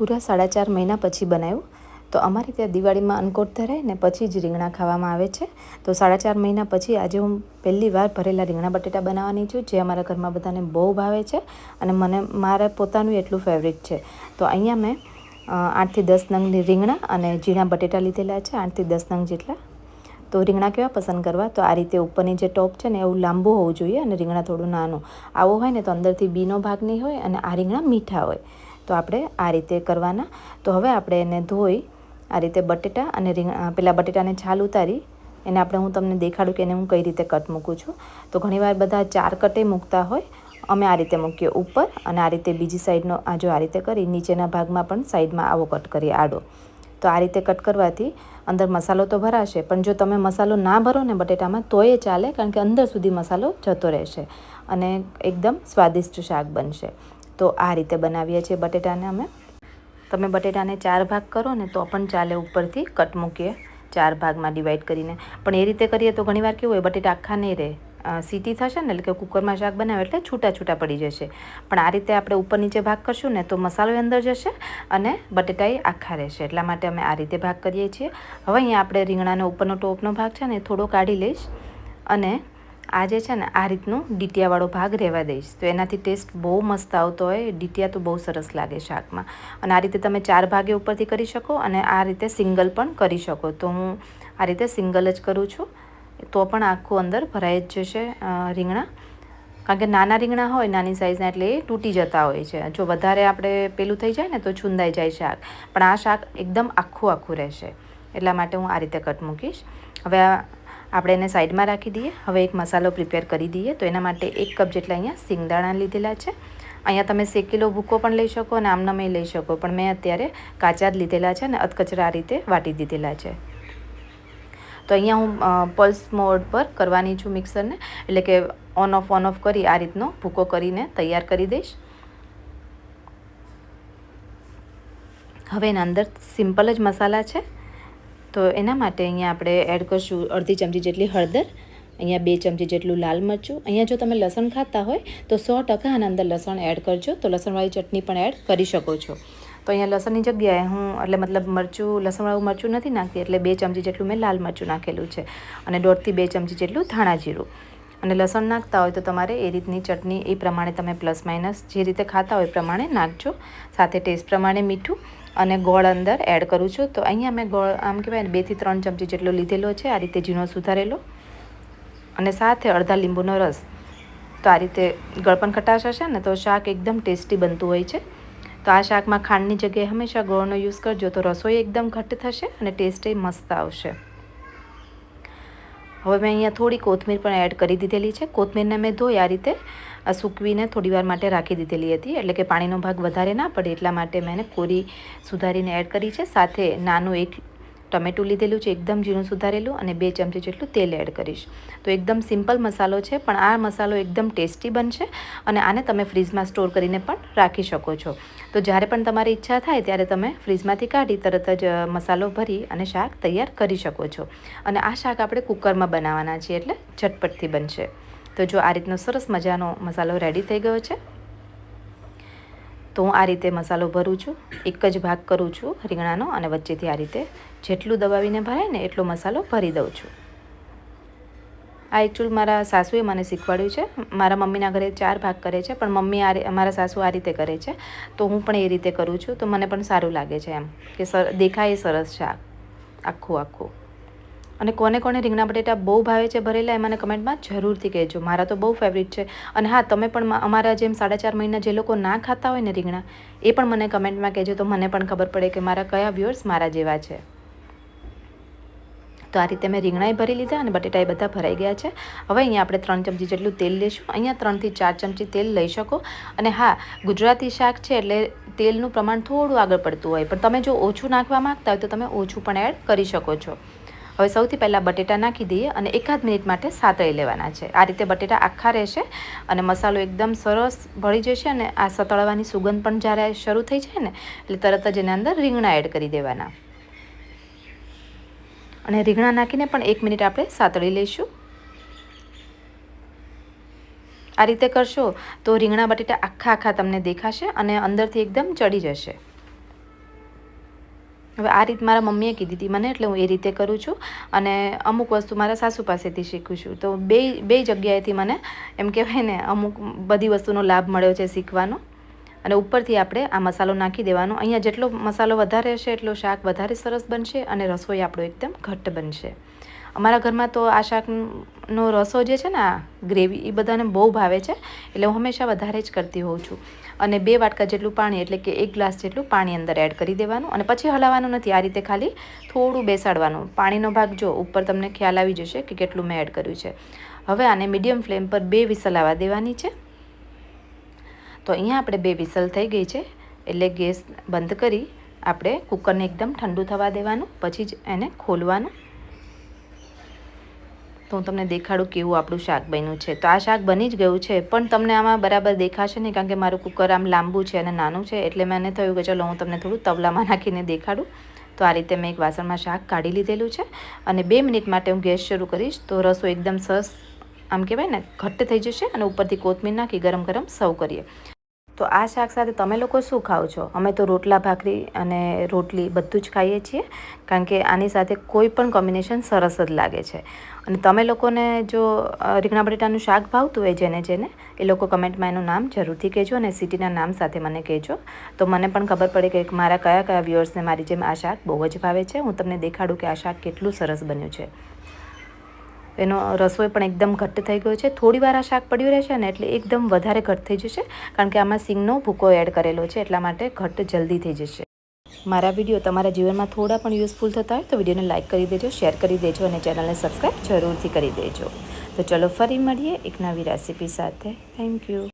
પૂરા સાડા ચાર મહિના પછી બનાવ્યું. તો અમારે ત્યાં દિવાળીમાં અન્નકોટ ધરાય ને પછી જ રીંગણા ખાવામાં આવે છે. તો સાડા ચાર મહિના પછી આજે હું પહેલી વાર ભરેલા રીંગણા બટેટા બનાવવાની છું, જે અમારા ઘરમાં બધાને બહુ ભાવે છે અને મને મારા પોતાનું એટલું ફેવરિટ છે. તો અહીંયા મેં આઠથી દસ નંગની રીંગણા અને ઝીણા બટેટા લીધેલા છે, આઠથી દસ નંગ જેટલા. તો રીંગણા કેવા પસંદ કરવા? તો આ રીતે ઉપરની જે ટોપ છે ને એવું લાંબુ હોવું જોઈએ અને રીંગણા થોડું નાનું. આવું હોય ને તો અંદરથી બીનો ભાગ નહીં હોય અને આ રીંગણા મીઠા હોય. તો આપણે આ રીતે કરવાના. તો હવે આપણે એને ધોઈ આ રીતે બટેટા અને રીંગણા પેલા બટેટાને છાલ ઉતારી, એને આપણે હું તમને દેખાડું કે એને હું કઈ રીતે કટ મૂકું છું. તો ઘણીવાર બધા ચાર કટે મૂકતા હોય, અમે આ રીતે મૂકીએ ઉપર અને આ રીતે બીજી સાઈડનો, આ જો આ રીતે કરી, નીચેના ભાગમાં પણ સાઈડમાં આવો કટ કરીએ આડો. તો આ રીતે કટ કરવાથી અંદર મસાલો તો ભરાશે, પણ જો તમે મસાલો ના ભરો ને બટેટામાં, તોય ચાલે, કારણ કે અંદર સુધી મસાલો જતો રહેશે અને એકદમ સ્વાદિષ્ટ શાક બનશે. તો આ રીતે બનાવીએ છીએ બટેટાને અમે. તમે બટેટાને ચાર ભાગ કરો ને તો પણ ચાલે ઉપરથી કટ મૂકીએ ચાર ભાગમાં ડિવાઈડ કરીને. પણ એ રીતે કરીએ તો ઘણીવાર કેવું હોય, બટેટા આખા નહીં રહે. સીટી થશે ને એટલે કે કુકરમાં શાક બનાવે એટલે છૂટા છૂટા પડી જશે. પણ આ રીતે આપણે ઉપર નીચે ભાગ કરશું ને તો મસાલો અંદર જશે અને બટેટા આખા રહેશે. એટલા માટે અમે આ રીતે ભાગ કરીએ છીએ. હવે અહીંયા આપણે રીંગણાનો ઉપરનો ટોપનો ભાગ છે ને થોડો કાઢી લઈશ અને આ જે છે ને આ રીતનું ડીટિયાવાળો ભાગ રહેવા દઈશ. તો એનાથી ટેસ્ટ બહુ મસ્ત આવતો હોય. ડીટિયા તો બહુ સરસ લાગે શાકમાં. અને આ રીતે તમે ચાર ભાગે ઉપરથી કરી શકો અને આ રીતે સિંગલ પણ કરી શકો. તો હું આ રીતે સિંગલ જ કરું છું. તો પણ આખું અંદર ભરાઈ જ જશે રીંગણા. કારણ કે નાના રીંગણા હોય, નાની સાઇઝના એટલે એ તૂટી જતા હોય છે. જો વધારે આપણે પેલું થઈ જાય ને તો છુંદાઈ જાય શાક. પણ આ શાક એકદમ આખું આખું રહેશે. એટલા માટે હું આ રીતે કટ મૂકીશ. હવે આ આપણે એને સાઈડમાં રાખી દઈએ. હવે એક મસાલો પ્રિપેર કરી દઈએ. તો એના માટે એક કપ જેટલા અહીંયા સિંગદાણા લીધેલા છે. અહીંયા તમે શેકેલો ભૂકો પણ લઈ શકો અને આમનામે લઈ શકો. પણ મેં અત્યારે કાચા જ લીધેલા છે અને અધકચરા આ રીતે વાટી દીધેલા છે. તો અહીંયા હું પલ્સ મોડ પર કરવાની છું મિક્સરને. એટલે કે ઓન ઓફ ઓન ઓફ કરી આ રીતનો ભૂકો કરીને તૈયાર કરી દઈશ. હવે એના અંદર સિમ્પલ જ મસાલા છે. તો એના માટે અહીંયા આપણે એડ કરશું અડધી ચમચી જેટલી હળદર, અહીંયા બે ચમચી જેટલું લાલ મરચું, અહીંયા જો તમે લસણ ખાતા હોય તો સો ટકા આના અંદર લસણ એડ કરજો, તો લસણવાળી ચટણી પણ એડ કરી શકો છો. તો અહીંયા લસણની જગ્યાએ હું, એટલે મતલબ મરચું, લસણવાળું મરચું નથી નાખતી, એટલે બે ચમચી જેટલું મેં લાલ મરચું નાખેલું છે. અને દોઢથી બે ચમચી જેટલું ધાણા જીરું. અને લસણ નાખતા હોય તો તમારે એ રીતની ચટણી એ પ્રમાણે તમે પ્લસ માઇનસ જે રીતે ખાતા હોય એ પ્રમાણે નાખજો. સાથે ટેસ્ટ પ્રમાણે મીઠું. અને ગોળ અંદર એડ કરું છું. તો અહીંયા મેં ગોળ, આમ કહેવાય ને, બેથી ત્રણ ચમચી જેટલો લીધેલો છે. આ રીતે ઝીણો સુધારેલો. અને સાથે અડધા લીંબુનો રસ. તો આ રીતે ગળપણ ખટાશ હશે ને, તો શાક એકદમ ટેસ્ટી બનતું હોય છે. તો આ શાકમાં ખાંડની જગ્યાએ હંમેશા ગોળનો યુઝ કરજો, તો રસોઈ એકદમ ઘટ્ટ થશે અને ટેસ્ટ મસ્ત આવશે. હવે મેં અહીંયા થોડી કોથમીર પણ એડ કરી દીધેલી છે. કોથમીરને મેં ધોઈ આ રીતે સૂકવીને થોડીવાર માટે રાખી દીધેલી હતી. એટલે કે પાણીનો ભાગ વધારે ના પડે એટલા માટે મેં કોરી સુધારીને એડ કરી છે. સાથે નાનું એક ટમેટું લીધેલું છે, એકદમ ઝીણું સુધારેલું અને બે ચમચી જેટલું તેલ એડ કરીશ. તો એકદમ સિમ્પલ મસાલો છે, પણ આ મસાલો એકદમ ટેસ્ટી બનશે અને આને તમે ફ્રીજમાં સ્ટોર કરીને પણ રાખી શકો છો. તો જ્યારે પણ તમારી ઈચ્છા થાય ત્યારે તમે ફ્રીજમાંથી કાઢી તરત જ મસાલો ભરી અને શાક તૈયાર કરી શકો છો. અને આ શાક આપણે કુકરમાં બનાવવાના છીએ એટલે ઝટપટથી બનશે. તો જો આ રીતનો સરસ મજાનો મસાલો રેડી થઈ ગયો છે, તો હું આ રીતે મસાલો ભરું છું. એક જ ભાગ કરું છું રીંગણાનો અને વચ્ચેથી આ રીતે જેટલું દબાવીને ભરાય ને એટલો મસાલો ભરી દઉં છું. આ એકચ્યુઅલ મારા સાસુએ મને શીખવાડ્યું છે. મારા મમ્મીના ઘરે ચાર ભાગ કરે છે, પણ મમ્મી આ મારા સાસુ આ રીતે કરે છે. તો હું પણ એ રીતે કરું છું. તો મને પણ સારું લાગે છે એમ કે સર, દેખાય સરસ છે આખું આખું. અને કોને કોને રીંગણા બટેટા બહુ ભાવે છે ભરેલા, એ મને કમેન્ટમાં જરૂરથી કહેજો. મારા તો બહુ ફેવરિટ છે. અને હા, તમે પણ અમારા જેમ સાડા ચાર મહિના જે લોકો ના ખાતા હોય ને રીંગણા, એ પણ મને કમેન્ટમાં કહેજો. તો મને પણ ખબર પડે કે મારા કયા વ્યુઅર્સ મારા જેવા છે. તો આ રીતે મેં રીંગણાએ ભરી લીધા અને બટેટા એ બધા ભરાઈ ગયા છે. હવે અહીંયા આપણે ત્રણ ચમચી જેટલું તેલ લઈશું અહીંયા ત્રણથી ચાર ચમચી તેલ લઈ શકો. અને હા, ગુજરાતી શાક છે એટલે તેલનું પ્રમાણ થોડું આગળ પડતું હોય. પણ તમે જો ઓછું નાખવા માંગતા હોય તો તમે ઓછું પણ એડ કરી શકો છો. હવે સૌથી પહેલાં બટેટા નાખી દઈએ અને એકાદ મિનિટ માટે સાતળી લેવાના છે. આ રીતે બટેટા આખા રહેશે અને મસાલો એકદમ સરસ ભળી જશે અને આ સતળવાની સુગંધ પણ જ્યારે શરૂ થઈ જાય ને, એટલે તરત જ એના અંદર રીંગણા એડ કરી દેવાના. અને રીંગણા નાખીને પણ એક મિનિટ આપણે સાતળી લઈશું. આ રીતે કરશો તો રીંગણા બટેટા આખા આખા તમને દેખાશે અને અંદરથી એકદમ ચડી જશે. હવે આ રીત મારા મમ્મીએ કીધી હતી મને, એટલે હું એ રીતે કરું છું. અને અમુક વસ્તુ મારા સાસુ પાસેથી શીખું છું. તો બે બે જગ્યાએથી મને એમ કહેવાય ને, અમુક બધી વસ્તુનો લાભ મળ્યો છે શીખવાનો. અને ઉપરથી આપણે આ મસાલો નાખી દેવાનો. અહીંયા જેટલો મસાલો વધારે હશે એટલો શાક વધારે સરસ બનશે અને રસોઈ આપણો એકદમ ઘટ્ટ બનશે. અમારા ઘરમાં તો આ શાકનો રસો જે છે ને, આ ગ્રેવી, એ બધાને બહુ ભાવે છે, એટલે હું હંમેશા વધારે જ કરતી હોઉં છું. અને બે વાટકા જેટલું પાણી, એટલે કે એક ગ્લાસ જેટલું પાણી અંદર એડ કરી દેવાનું અને પછી હલાવવાનું નથી, આ રીતે ખાલી થોડું બેસાડવાનું. પાણીનો ભાગ જો ઉપર તમને ખ્યાલ આવી જશે કે કેટલું મેં એડ કર્યું છે. હવે આને મીડિયમ ફ્લેમ પર બે વિસલ આવવા દેવાની છે. તો અહીંયા આપણે બે વિસલ થઈ ગઈ છે, એટલે ગેસ બંધ કરી આપણે કુકરને એકદમ ઠંડુ થવા દેવાનું, પછી જ એને ખોલવાનું. તો હું તમને દેખાડું કેવું આપણું શાક બન્યું છે. તો આ શાક બની જ ગયું છે, પણ તમને આમાં બરાબર દેખાશે નહીં, કારણ કે મારું કુકર આમ લાંબુ છે અને નાનું છે, એટલે મને થયું કે ચલો હું તમને થોડું તવલામાં નાખીને દેખાડું. તો આ રીતે મેં એક વાસણમાં શાક કાઢી લીધેલું છે અને બે મિનિટ માટે હું ગેસ શરૂ કરીશ તો રસો એકદમ સરસ, આમ કહેવાય ને, ઘટ્ટ થઈ જશે અને ઉપરથી કોથમીર નાખી ગરમ ગરમ સર્વ કરીએ. તો આ શાક સાથે તમે લોકો શું ખાઓ છો? અમે તો રોટલા, ભાખરી અને રોટલી બધું જ ખાઈએ છીએ, કારણ કે આની સાથે કોઈ પણ કોમ્બિનેશન સરસ જ લાગે છે. અને તમે લોકોને જો રીંગણા બટેટાનું શાક ભાવતું હોય જેને જેને, એ લોકો કમેન્ટમાં એનું નામ જરૂરથી કહેજો અને સિટીના નામ સાથે મને કહેજો. તો મને પણ ખબર પડે કે મારા કયા કયા વ્યુઅર્સને મારી જેમ આ શાક બહુ જ ભાવે છે. હું તમને દેખાડું કે આ શાક કેટલું સરસ બન્યું છે. એનો રસોઈ પણ એકદમ ઘટ્ટ થઈ ગયો છે. થોડી વાર આ શાક પડ્યું રહેશે ને એટલે એકદમ વધારે ઘટ્ટ થઈ જશે, કારણ કે આમાં સિંગનો ભૂકો એડ કરેલો છે, એટલા માટે ઘટ્ટ જલ્દી થઈ જશે. મારા વીડિયો તમારા જીવનમાં થોડા પણ યુઝફુલ થતા હોય તો વિડીયોને લાઇક કરી દેજો, શેર કરી દેજો અને ચેનલને સબસ્ક્રાઈબ જરૂરથી કરી દેજો. તો ચલો ફરી મળીએ એક નવી રેસીપી સાથે. Thank you.